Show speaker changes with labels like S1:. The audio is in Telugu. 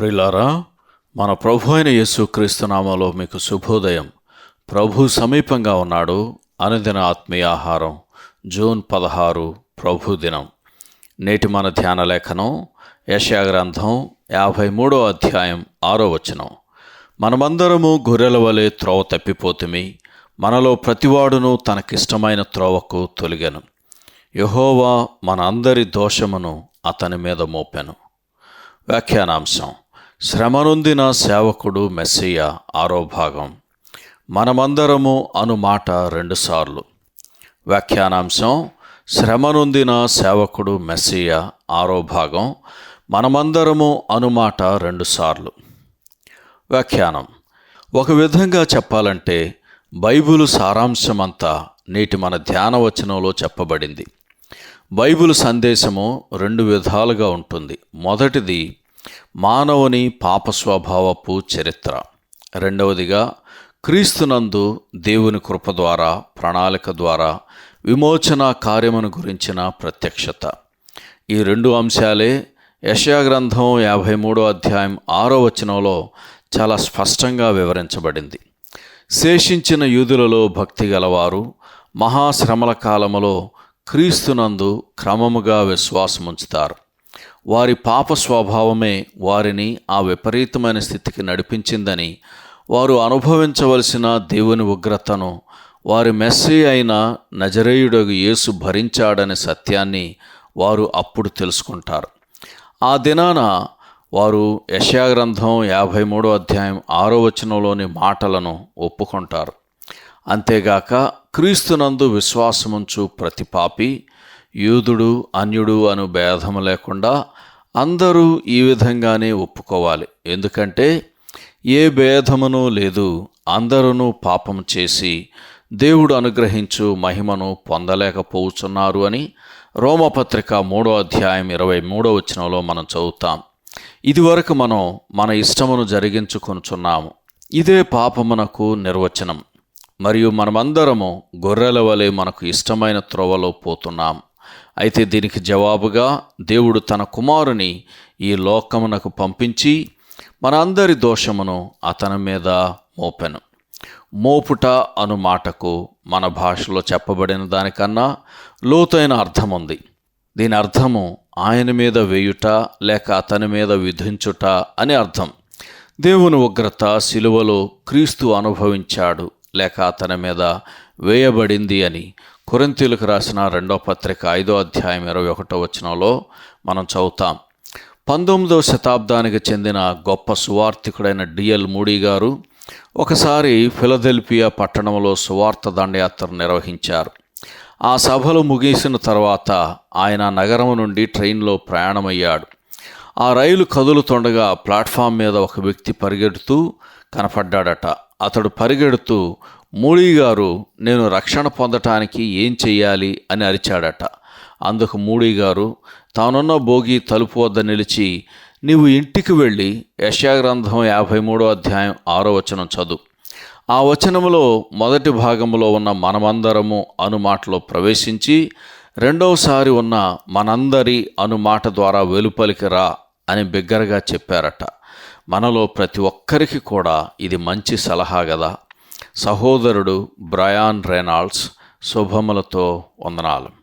S1: ప్రిలారా మన ప్రభు అయిన యేసుక్రీస్తు నామంలో మీకు శుభోదయం. ప్రభు సమీపంగా ఉన్నాడు అనుదిన ఆత్మీయ ఆహారం జూన్ పదహారు ప్రభు దినం. నేటి మన ధ్యాన లేఖనం యశాగ్రంథం యాభై మూడో అధ్యాయం ఆరో వచనం. మనమందరము గొర్రెల వలె త్రోవ తప్పిపోతుమి మనలో ప్రతివాడును తనకిష్టమైన త్రోవకు తొలిగను. యహోవా మన అందరి దోషమును అతని మీద మోపెను. వ్యాఖ్యానాంశం శ్రమనొందిన సేవకుడు మెస్సియ ఆరో భాగం. మనమందరము అనుమాట రెండుసార్లు వ్యాఖ్యానాంశం శ్రమనొందిన సేవకుడు మెస్సియ ఆరో భాగం. మనమందరము అనుమాట రెండుసార్లు వ్యాఖ్యానం ఒక విధంగా చెప్పాలంటే బైబిలు సారాంశమంతా నేటి మన ధ్యాన వచనంలో చెప్పబడింది. బైబిల్ సందేశము రెండు విధాలుగా ఉంటుంది. మొదటిది మానవుని పాప స్వభావపు చరిత్ర. రెండవదిగా క్రీస్తునందు దేవుని కృప ద్వారా ప్రణాళిక ద్వారా విమోచన కార్యమును గురించిన ప్రత్యక్షత. ఈ రెండు అంశాలే యశయాగ్రంథం యాభై మూడో అధ్యాయం ఆరో వచనంలో చాలా స్పష్టంగా వివరించబడింది. శేషించిన యూదులలో భక్తి గలవారు మహాశ్రమల కాలములో క్రీస్తునందు క్రమముగా విశ్వాసముంచుతారు. వారి పాప స్వభావమే వారిని ఆ విపరీతమైన స్థితికి నడిపించిందని వారు అనుభవించవలసిన దేవుని ఉగ్రతను వారి మెస్సీ అయిన నజరేయుడగు యేసు భరించాడనే సత్యాన్ని వారు అప్పుడు తెలుసుకుంటారు. ఆ దినాన వారు యశాగ్రంథం యాభై మూడో అధ్యాయం ఆరో వచనంలోని మాటలను ఒప్పుకుంటారు. అంతేగాక క్రీస్తునందు విశ్వాసముంచు ప్రతి పాపి యూదుడు అన్యుడు అను భేదం లేకుండా అందరూ ఈ విధంగానే ఒప్పుకోవాలి. ఎందుకంటే ఏ భేదమును లేదు అందరూ పాపం చేసి దేవుడు అనుగ్రహించు మహిమను పొందలేకపోతున్నారు అని రోమపత్రిక మూడో అధ్యాయం ఇరవై మూడో వచనంలో మనం చదువుతాం. ఇదివరకు మనం మన ఇష్టమును జరిగించుకొనుచున్నాము. ఇదే పాపమునకు నిర్వచనం. మరియు మనమందరము గొర్రెల వలె మనకు ఇష్టమైన త్రోవలో పోతున్నాం. అయితే దీనికి జవాబుగా దేవుడు తన కుమారుని ఈ లోకమునకు పంపించి మన అందరి దోషమును అతని మీద మోపెను. మోపుట అను మాటకు మన భాషలో చెప్పబడిన దానికన్నా లోతైన అర్థం ఉంది దీని అర్థము ఆయన మీద వేయుట లేక అతని మీద విధించుట అని అర్థం. దేవుని ఉగ్రత శిలువలో క్రీస్తు అనుభవించాడు. లేక అతని మీద వేయబడింది అని కొరింతీలకు రాసిన రెండో పత్రిక ఐదో అధ్యాయం ఇరవై ఒకటో వచనంలో మనం చదువుతాం. పంతొమ్మిదవ శతాబ్దానికి చెందిన గొప్ప సువార్థికుడైన డిఎల్ మూడీ గారు ఒకసారి ఫిలదెల్ఫియా పట్టణంలో సువార్త దండయాత్ర నిర్వహించారు. ఆ సభలు ముగిసిన తర్వాత ఆయన నగరం నుండి ట్రైన్లో ప్రయాణమయ్యాడు. ఆ రైలు కదులుతుండగా ప్లాట్ఫామ్ మీద ఒక వ్యక్తి పరిగెడుతూ కనపడ్డాడట. అతడు పరిగెడుతూ మూడీ గారు నేను రక్షణ పొందటానికి ఏం చెయ్యాలి? అని అరిచాడట. అందుకు మూడీ గారు తానున్న భోగి తలుపు వద్ద నిలిచి నీవు ఇంటికి వెళ్ళి యశాగ్రంథం యాభై మూడో అధ్యాయం ఆరో వచనం చదువు. ఆ వచనములో మొదటి భాగంలో ఉన్న మనమందరము అను మాటలో ప్రవేశించి రెండవసారి ఉన్న మనందరి అను మాట ద్వారా వెలుపలికి రా. అని బిగ్గరగా చెప్పారట. మనలో ప్రతి ఒక్కరికి కూడా ఇది మంచి సలహా కదా సహోదరుడు బ్రయాన్ రెనాల్డ్స్ శుభములతో వందనాలు.